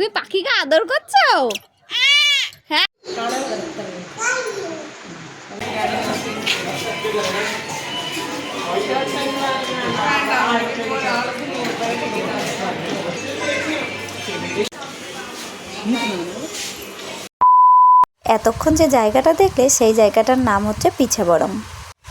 তুমি পাখিকে আদর করছ? হ্যাঁ। এতক্ষণ যে জায়গাটা দেখলে, সেই জায়গাটার নাম হচ্ছে পিছাবরম।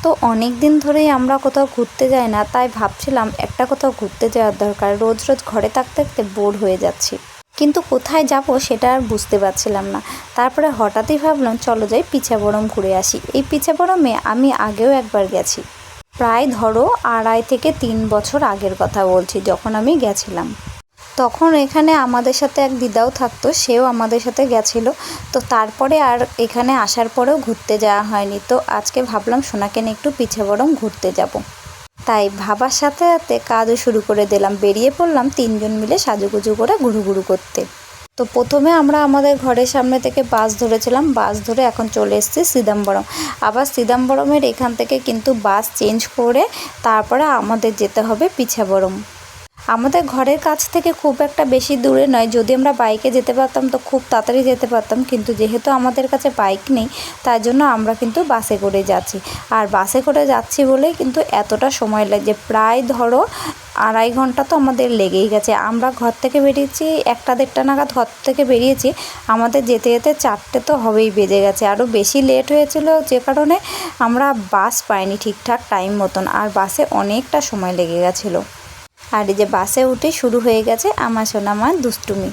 তো অনেক দিন ধরেই আমরা কোথাও ঘুরতে যাই না, তাই ভাবছিলাম একটা কোথাও ঘুরতে যাওয়ার দরকার। রোজ রোজ ঘরে থাকতে থাকতে বোর হয়ে যাচ্ছি। কিন্তু কোথায় যাব সেটা আর বুঝতে পারছিলাম না। তারপরে হঠাৎই ভাবলাম, চলো যাই পিছাবরম ঘুরে আসি। এই পিছাবরমে আমি আগেও একবার গেছি। প্রায় ধরো আড়াই থেকে তিন বছর আগের কথা বলছি, যখন আমি গেছিলাম। তখন এখানে আমাদের সাথে এক দিদাও থাকতো, সেও আমাদের সাথে গেছিল। তো তারপরে আর এখানে আসার পরেও ঘুরতে যাওয়া হয়নি। তো আজকে ভাবলাম সোনাকে নিয়ে একটু পিছে বরং ঘুরতে যাব। তাই ভাবার সাথে সাথে কাজও শুরু করে দিলাম। বেরিয়ে পড়লাম তিনজন মিলে সাজুগুজু করে ঘুরু ঘুরু করতে। তো প্রথমে আমরা আমাদের ঘরের সামনে থেকে বাস ধরেছিলাম। বাস ধরে এখন চলে এসেছি সিদাম্বরম আবার সিদাম্বরমের এখান থেকে কিন্তু বাস চেঞ্জ করে তারপরে আমাদের যেতে হবে পিছাবরম। আমাদের ঘরের কাছ থেকে খুব একটা বেশি দূরে নয়। যদি আমরা বাইকে যেতে পারতাম তো খুব তাড়াতাড়ি যেতে পারতাম। কিন্তু যেহেতু আমাদের কাছে বাইক নেই তার জন্য আমরা কিন্তু বাসে করে যাচ্ছি। আর বাসে করে যাচ্ছি বলেই কিন্তু এতটা সময় লাগছে প্রায় ধরো আড়াই ঘণ্টা তো আমাদের লেগেই গেছে। আমরা ঘর থেকে বেরিয়েছি, একটা দেড়টা নাগাদ ঘর থেকে বেরিয়েছি। আমাদের যেতে যেতে চারটে তো হবেই বেজে গেছে। আরও বেশি লেট হয়েছিল যে কারণে আমরা বাস পাইনি ঠিকঠাক টাইম মতন। আর বাসে অনেকটা সময় লেগে গেছিল। আর এই যে বাসে উঠে শুরু হয়ে গেছে আমার সোনামার দুষ্টুমি।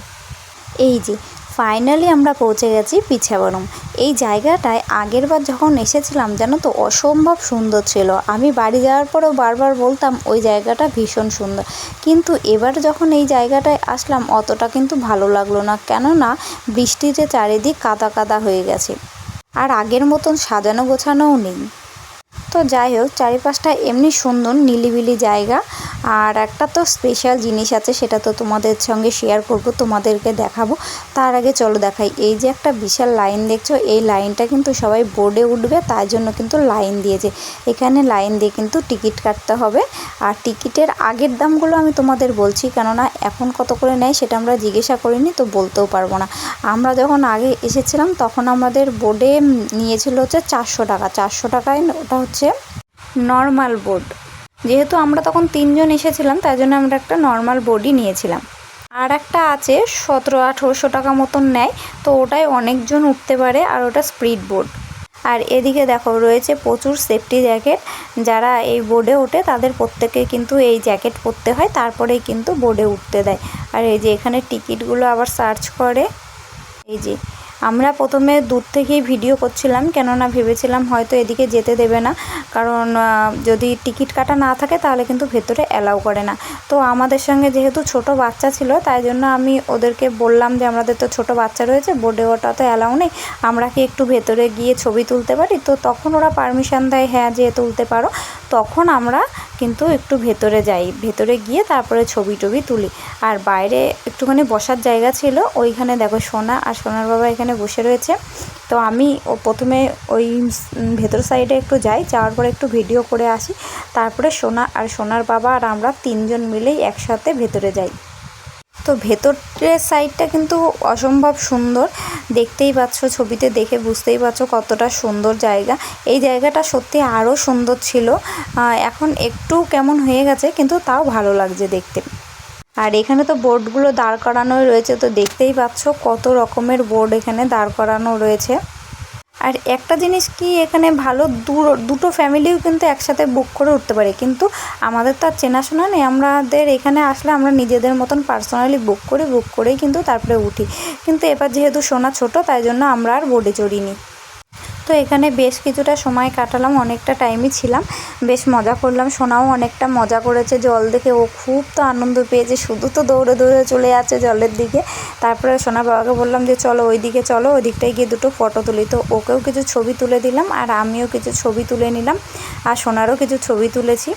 এই যে ফাইনালি আমরা পৌঁছে গেছি পিছাবরম। এই জায়গাটায় আগেরবার যখন এসেছিলাম, জানো তো, অসম্ভব সুন্দর ছিল। আমি বাড়ি যাওয়ার পরেও বারবার বলতাম, ওই জায়গাটা ভীষণ সুন্দর। কিন্তু এবার যখন এই জায়গাটায় আসলাম, অতটা কিন্তু ভালো লাগল না। কেননা বৃষ্টিতে চারিদিক কাদা কাদা হয়ে গেছে। আর আগের মতন সাজানো গোছানোও নেই। তো যাই হোক, চারিপাশটা এমনি সুন্দর, নিলিবিলি জায়গা। আর একটা তো স্পেশাল জিনিস আছে, সেটা তো তোমাদের সঙ্গে শেয়ার করব, তোমাদেরকে দেখাবো। তার আগে চলো দেখাই, এই যে একটা বিশাল লাইন দেখছ, এই লাইনটা কিন্তু সবাই বোর্ডে উঠবে, তার জন্য কিন্তু লাইন দিয়েছে। এখানে লাইন দিয়ে কিন্তু টিকিট কাটতে হবে। আর টিকিটের আগের দামগুলো আমি তোমাদের বলছি, কেননা এখন কত করে নেয় সেটা আমরা জিজ্ঞাসা করিনি, তো বলতেও পারব না। আমরা যখন আগে এসেছিলাম, তখন আমাদের বোর্ডে নিয়েছিল হচ্ছে চারশো টাকা। চারশো টাকায় ওটা হচ্ছে নর্মাল বোর্ড যেহেতু আমরা তখন তিনজন এসেছিলাম, তাই জন্য আমরা একটা নর্মাল বোর্ডই নিয়েছিলাম। আর একটা আছে সতেরো আঠেরোশো টাকা মতন নেয়, তো ওটাই অনেকজন উঠতে পারে আর ওটা স্পিড বোর্ড আর এদিকে দেখো, রয়েছে প্রচুর সেফটি জ্যাকেট যারা এই বোর্ডে ওঠে, তাদের প্রত্যেকে কিন্তু এই জ্যাকেট পরতে হয়, তারপরেই কিন্তু বোর্ডে উঠতে দেয়। আর এই যে এখানে টিকিটগুলো আবার সার্চ করে, এই যে আমরা প্রথমে দূর থেকেই ভিডিও করছিলাম, কেননা ভেবেছিলাম হয়তো এদিকে যেতে দেবে না। কারণ যদি টিকিট কাটা না থাকে তাহলে কিন্তু ভেতরে অ্যালাউ করে না। তো আমাদের সঙ্গে যেহেতু ছোট বাচ্চা ছিল, তাই জন্য আমি ওদেরকে বললাম যে, আমাদের তো ছোট বাচ্চা রয়েছে, বোর্ডে ওটা তো অ্যালাউ নেই। আমরা কি একটু ভেতরে গিয়ে ছবি তুলতে পারি? তো তখন ওরা পারমিশন দেয় হ্যাঁ যে তুলতে পারো। তখন আমরা কিন্তু একটু ভেতরে যাই। ভেতরে গিয়ে তারপরে ছবি টবি তুলি। আর বাইরে একটুখানি বসার জায়গা ছিল। ওইখানে দেখো সোনা আর সোনার বাবা এখানে বসে রয়েছে। তো আমি ও প্রথমে ওই ভেতর সাইডে একটু যাই। যাওয়ার পরে একটু ভিডিও করে আসি। তারপরে সোনা আর সোনার বাবা আর আমরা তিনজন মিলেই একসাথে ভেতরে যাই। তো ভেতরের সাইডটা কিন্তু অসম্ভব সুন্দর। দেখতেই পাচ্ছ, ছবিতে দেখে বুঝতেই পারছ কতটা সুন্দর জায়গা। এই জায়গাটা সত্যি আরও সুন্দর ছিল। এখন একটু কেমন হয়ে গেছে, কিন্তু তাও ভালো লাগছে দেখতে। আর এখানে তো বোর্ডগুলো দাঁড় করানোই রয়েছে, তো দেখতেই পাচ্ছ কত রকমের বোর্ড এখানে দাঁড় করানো রয়েছে। আর একটা জিনিস কি, এখানে ভালো দুটো ফ্যামিলিও কিন্তু একসাথে বুক করে উঠতে পারে। কিন্তু আমাদের তো আর চেনাশোনা নেই। আমাদের এখানে আসলে আমরা নিজেদের মতন পার্সোনালি বুক করি বুক করেই কিন্তু তারপরে উঠি। কিন্তু এবার যেহেতু সোনা ছোট, তাই জন্য আমরা আর বোর্ডে চড়িনি। তো এখানে বেশ কিছুটা সময় কাটালাম, অনেকটা টাইমই ছিলাম। বেশ মজা করলাম। সোনাও অনেকটা মজা করেছে জল দেখে। ও খুব তো আনন্দ পেয়েছে। শুধু তো দৌড়ে দৌড়ে চলে যাচ্ছে জলের দিকে। তারপরে সোনা বাবাকে বললাম যে, চলো ওই দিকে চলো। ওই দিকটায় গিয়ে দুটো ফটো তুলি। তো ওকেও কিছু ছবি তুলে দিলাম আর আমিও কিছু ছবি তুলে নিলাম। আর সোনারও কিছু ছবি তুলেছি।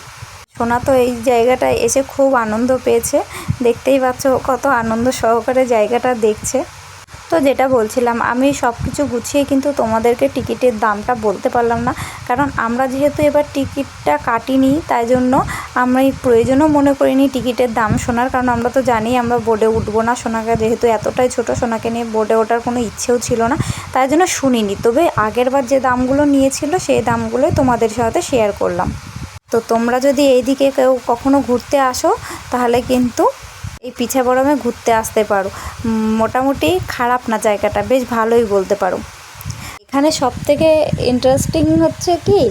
সোনা তো এই জায়গাটায় এসে খুব আনন্দ পেয়েছে। দেখতেই পাচ্ছ কত আনন্দ সহকারে জায়গাটা দেখছে। তো যেটা বলছিলাম, আমি সব কিছু গুছিয়ে কিন্তু তোমাদেরকে টিকিটের দামটা বলতে পারলাম না। কারণ আমরা যেহেতু এবার টিকিটটা কাটিনি, তাই জন্য আমরা প্রয়োজনও মনে করিনি টিকিটের দাম শোনার। কারণ আমরা তো জানি আমরা বোর্ডে উঠবো না সোনাকে, যেহেতু এতটাই ছোট সোনাকে নিয়ে বোর্ডে ওঠার কোনো ইচ্ছেও ছিল না, তাই জন্য শুনিনি। তবে আগেরবার যে দামগুলো নিয়েছিল, সেই দামগুলোই তোমাদের সাথে শেয়ার করলাম। তো তোমরা যদি এইদিকে কেউ কখনো ঘুরতে আসো, তাহলে কিন্তু এই পিঠা বরমে ঘুরতে আসতে পারো। মোটামুটি খারাপ না জায়গাটা, বেশ ভালোই বলতে পারো। এখানে সব থেকে ইন্টারেস্টিং হচ্ছে কি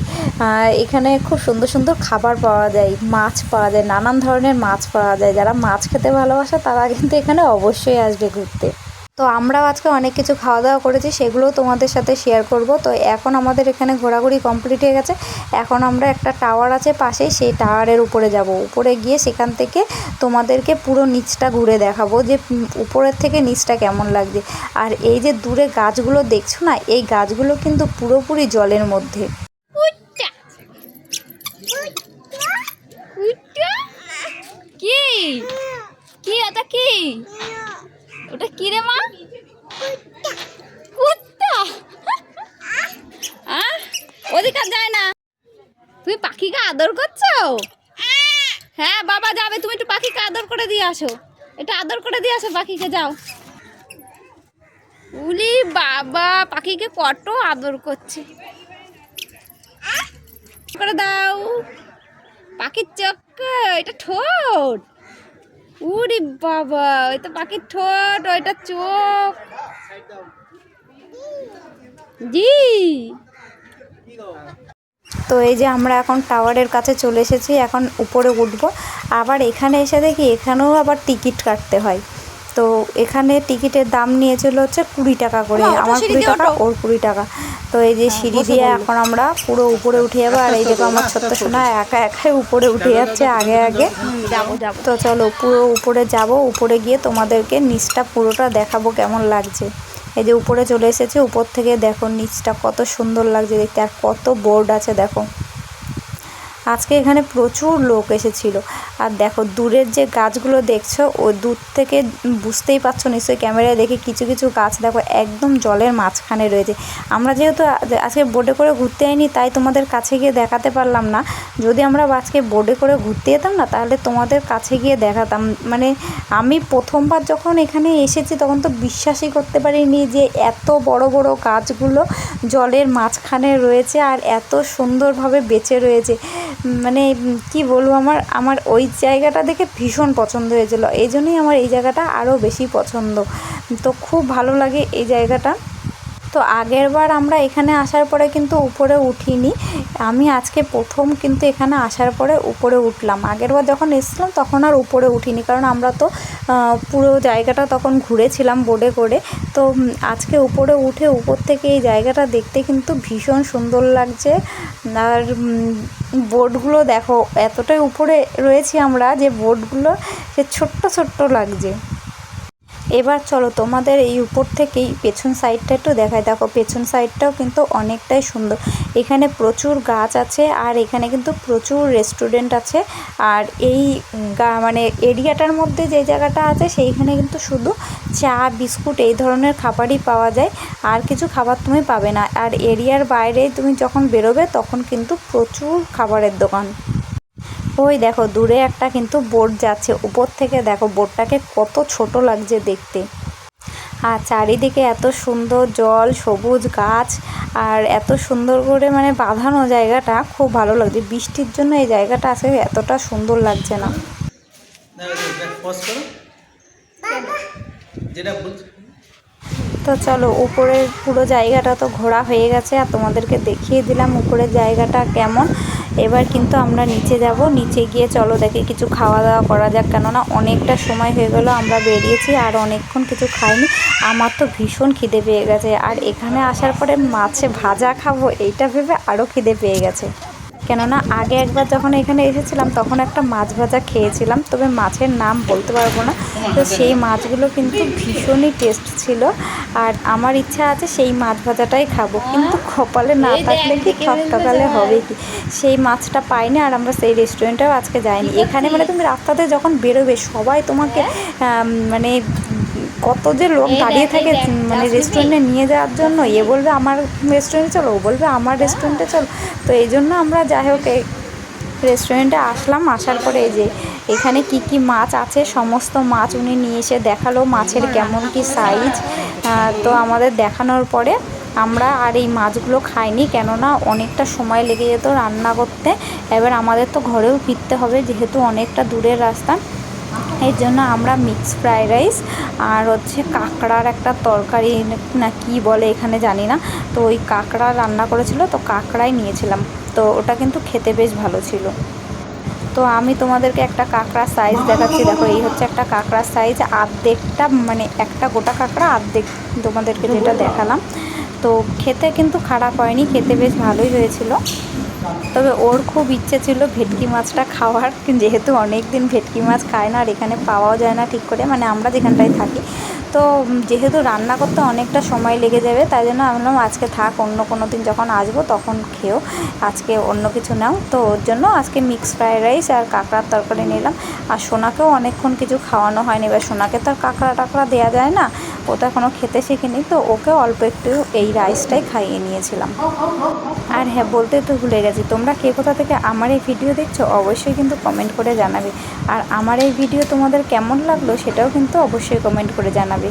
এখানে খুব সুন্দর সুন্দর খাবার পাওয়া যায়, মাছ পাওয়া যায়, নানান ধরনের মাছ পাওয়া যায়। যারা মাছ খেতে ভালোবাসে তারা কিন্তু এখানে অবশ্যই আসবে ঘুরতে। তো আমরাও আজকে অনেক কিছু খাওয়া দাওয়া করেছি, সেগুলোও তোমাদের সাথে শেয়ার করব। তো এখন আমাদের এখানে ঘোরাঘুরি কমপ্লিট হয়ে গেছে। এখন আমরা একটা টাওয়ার আছে পাশেই, সেই টাওয়ারের উপরে যাব। উপরে গিয়ে সেখান থেকে তোমাদেরকে পুরো নিচটা ঘুরে দেখাবো যে উপরের থেকে নিচটা কেমন লাগছে। আর এই যে দূরে গাছগুলো দেখছ না, এই গাছগুলো কিন্তু পুরোপুরি জলের মধ্যে। কি? কি? কি? ওটা কি রে মা? কুত্তা। ওদিকে আর যায় না। তুমি পাখিকে আদর করছ? হ্যাঁ বাবা যাবে। তুমি একটু পাখিকে আদর করে দিয়ে আসো। এটা আদর করে দিয়ে আসো পাখিকে, যাও। উলি বাবা, পাখিকে কত আদর করছে। করে দাও। পাখির চক্ক এটা ঠোঁট। উরি বাবা ওই তো পাখির ঠোঁট, ওইটা চোখ। জি। তো এই যে আমরা এখন টাওয়ারের কাছে চলে এসেছি, এখন উপরে উঠবো। আবার এখানে এসে দেখি এখানেও আবার টিকিট কাটতে হয়। তো এখানে টিকিটের দাম নিয়েছিল হচ্ছে কুড়ি টাকা করে। আমার কুড়ি টাকা ওর কুড়ি টাকা। তো এই যে সিঁড়ি দিয়ে এখন আমরা পুরো উপরে উঠে যাব আর এই দেখো আমার ছোট্ট সোনা একা একাই উপরে উঠে যাচ্ছে আগে আগে। তো চলো পুরো উপরে যাব উপরে গিয়ে তোমাদেরকে নিচটা পুরোটা দেখাবো কেমন লাগছে। এই যে উপরে চলে এসেছে উপর থেকে দেখো নিচটা কত সুন্দর লাগছে দেখতে আর কত বোর্ড আছে দেখো। আজকে এখানে প্রচুর লোক এসেছিল। আর দেখো, দূরের যে গাছগুলো দেখছ ও দূর থেকে বুঝতেই পারছ নিশ্চয়ই ক্যামেরায় দেখে কিছু কিছু গাছ দেখো একদম জলের মাঝখানে রয়েছে। আমরা যেহেতু আজকে বোটে করে ঘুরতে আইনি, তাই তোমাদের কাছে গিয়ে দেখাতে পারলাম না। যদি আমরা আজকে বোটে করে ঘুরতে যেতাম না, তাহলে তোমাদের কাছে গিয়ে দেখাতাম। মানে আমি প্রথমবার যখন এখানে এসেছি, তখন তো বিশ্বাসই করতে পারিনি যে এত বড় বড় গাছগুলো জলের মাঝখানে রয়েছে আর এত সুন্দরভাবে বেঁচে রয়েছে। মানে কি বলব আমার আমার ওই জায়গাটা দেখে ভীষণ পছন্দ হয়েছিল। এই জন্যই আমার এই জায়গাটা আরও বেশি পছন্দ। তো খুব ভালো লাগে এই জায়গাটা। তো আগের বার আমরা এখানে আসার পরে কিন্তু উপরে উঠিনি। আমি আজকে প্রথম কিন্তু এখানে আসার পরে উপরে উঠলাম। আগের বার যখন এসেছিলাম তখন আর উপরে উঠিনি। কারণ আমরা তো পুরো জায়গাটা তখন ঘুরেছিলাম বোর্ডে করে। তো আজকে উপরে উঠে উপর থেকে এই জায়গাটা দেখতে কিন্তু ভীষণ সুন্দর লাগছে। আর বোর্ডগুলো দেখো এতটাই উপরে রয়েছি আমরা যে বোর্ডগুলো সে ছোট্ট ছোট্ট লাগছে। এবার চলো তোমাদের এই উপর থেকেই পেছন সাইডটা একটু দেখায় দেখো, পেছন সাইডটাও কিন্তু অনেকটাই সুন্দর। এখানে প্রচুর গাছ আছে আর এখানে কিন্তু প্রচুর রেস্টুরেন্ট আছে। আর এই মানে এরিয়াটার মধ্যে যে জায়গাটা আছে, সেইখানে কিন্তু শুধু চা, বিস্কুট এই ধরনের খাবারই পাওয়া যায়। আর কিছু খাবার তুমি পাবে না। আর এরিয়ার বাইরে তুমি যখন বেরোবে, তখন কিন্তু প্রচুর খাবারের দোকান। ওই দেখো, দূরে একটা কিন্তু বোট যাচ্ছে। উপর থেকে দেখো, বোটটাকে কত ছোট লাগছে দেখতে। আর চারিদিকে এত সুন্দর জল, সবুজ গাছ, আর এত সুন্দর করে মানে বাঁধানো জায়গাটা খুব ভালো লাগছে। বৃষ্টির জন্য এই জায়গাটা আসলে এতটা সুন্দর লাগছে না। তো চলো, উপরের পুরো জায়গাটা তো ঘোরা হয়ে গেছে, আর তোমাদেরকে দেখিয়ে দিলাম উপরের জায়গাটা কেমন। এবার কিন্তু আমরা নিচে যাব। নিচে গিয়ে চলো দেখে কিছু খাওয়া দাওয়া করা যাক। কেননা অনেকটা সময় হয়ে গেলো, আমরা বেরিয়েছি আর অনেকক্ষণ কিছু খাইনি। আমার তো ভীষণ খিদে পেয়ে গেছে। আর এখানে আসার পরে মাছে ভাজা খাব, এইটা ভেবে আরও খিদে পেয়ে গেছে। কেননা আগে একবার যখন এখানে এসেছিলাম তখন একটা মাছ ভাজা খেয়েছিলাম। তবে মাছের নাম বলতে পারব না। তো সেই মাছগুলো কিন্তু ভীষণই টেস্ট ছিল। আর আমার ইচ্ছা আছে সেই মাছ ভাজাটাই খাব। কিন্তু কপালে না থাকলে কি বেশ হবে কি? সেই মাছটা পাইনি আর আমরা সেই রেস্টুরেন্টেও আজকে যাইনি। এখানে মানে তুমি রাস্তাতে যখন বেরোবে সবাই তোমাকে মানে কত যে লোক দাঁড়িয়ে থাকে মানে রেস্টুরেন্টে নিয়ে যাওয়ার জন্য এ বলবে আমার রেস্টুরেন্টে চলো ও বলবে আমার রেস্টুরেন্টে চলো। তো এই জন্য আমরা যাই হোক রেস্টুরেন্টে আসলাম আসার পরে এই যে এখানে কি কি মাছ আছে সমস্ত মাছ উনি নিয়ে এসে দেখাল মাছের কেমন কি সাইজ তো আমাদের দেখানোর পরে আমরা আর এই মাছগুলো খাইনি কেননা অনেকটা সময় লেগে যেত রান্না করতে। এবার আমাদের তো ঘরেও ফিরতে হবে যেহেতু অনেকটা দূরের রাস্তা। এর জন্য আমরা মিক্স ফ্রায়েড রাইস আর হচ্ছে কাঁকড়ার একটা তরকারি না কি বলে এখানে জানি না। তো ওই কাঁকড়া রান্না করেছিল, তো কাঁকড়াই নিয়েছিলাম। তো ওটা কিন্তু খেতে বেশ ভালো ছিল। তো আমি তোমাদেরকে একটা কাঁকড়ার সাইজ দেখাচ্ছি। দেখো, এই হচ্ছে একটা কাঁকড়ার সাইজ আর্ধেকটা মানে একটা গোটা কাঁকড়া আর্ধেক তোমাদেরকে যেটা দেখালাম। তো খেতে কিন্তু খারাপ হয়নি, খেতে বেশ ভালোই হয়েছিল। তবে ওর খুব ইচ্ছে ছিল ভেটকি মাছটা খাওয়ার, যেহেতু অনেক দিন ভেটকি মাছ খায় না আর এখানে পাওয়াও যায় না ঠিক করে মানে আমরা যেখানটায় থাকি। তো যেহেতু রান্না করতে অনেকটা সময় লেগে যাবে, তাই জন্য আমি বললাম আজকে থাক, অন্য কোনো দিন যখন আসব তখন খেও, আজকে অন্য কিছু নাও। তো ওর জন্য আজকে মিক্স ফ্রাইড রাইস আর কাঁকড়ার তরকারি নিলাম। আর সোনাকেও অনেকক্ষণ কিছু খাওয়ানো হয়নি, এবার সোনাকে তো আর কাঁকড়া টাকড়া দেওয়া যায় না। ও তো এখনও খেতে শেখেনি, তো ওকে অল্প একটু এই রাইসটাই খাইয়ে নিয়েছিলাম। আর হ্যাঁ বলতে তো ভুলে গেছি, তোমরা কে কোথা থেকে আমার এই ভিডিও দেখছ অবশ্যই কিন্তু কমেন্ট করে জানাবে। আর আমার এই ভিডিও তোমাদের কেমন লাগল সেটাও কিন্তু অবশ্যই কমেন্ট করে জানাবে।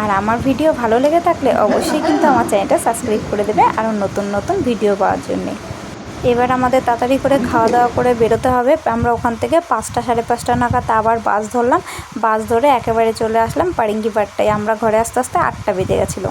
আর আমার ভিডিও ভালো লেগে থাকলে অবশ্যই কিন্তু আমার চ্যানেলটা সাবস্ক্রাইব করে দেবে আরও নতুন নতুন ভিডিও পাওয়ার জন্যে। এবার আমাদের তাড়াতাড়ি করে খাওয়া দাওয়া করে বেরোতে হবে। আমরা ওখান থেকে পাঁচটা, সাড়ে পাঁচটা নাগাদ আবার বাস ধরলাম। বাস ধরে একেবারে চলে আসলাম পারিঙ্গি পাট্টায় আমরা ঘরে আস্তে আস্তে আটটা বেজে গেছিল।